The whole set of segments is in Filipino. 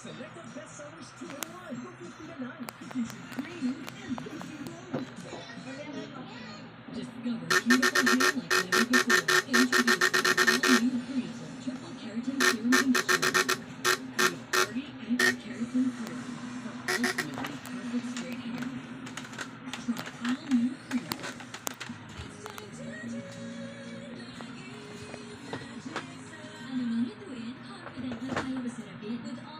Discover beautiful hair like never before. Introducing Triple Keratin Serum Conditioner. With 30 keratin serum for ultimately perfect straight hair. Try all-new Freezel. Ano mang lutuin, confident na with all-in-one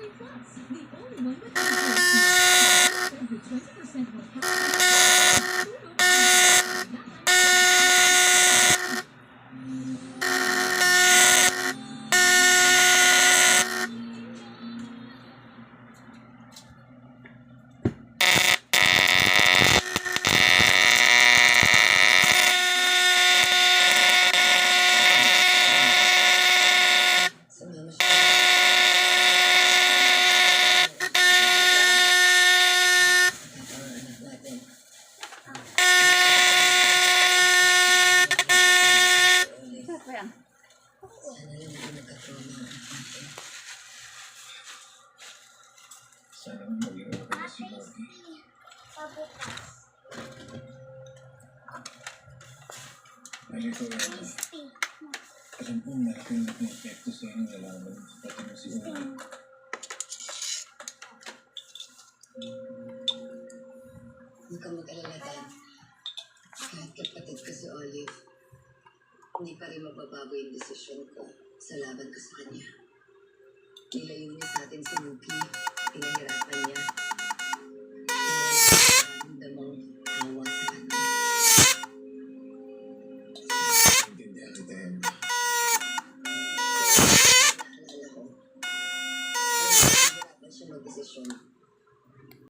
Sana lang hindi nagka-trauma ang anak natin. Sana maging okay na si Bobby. Nalito yan. Alam ko malaking laking epekto sa inyo nalaman pati na si Uli. Huwag kang mag-alala, Dad. hindi pa rin magbabago yung desisyon ko sa laban ko sa kanya. Nilayo niya sa atin si Muki, pinahirapan niya. Thank you.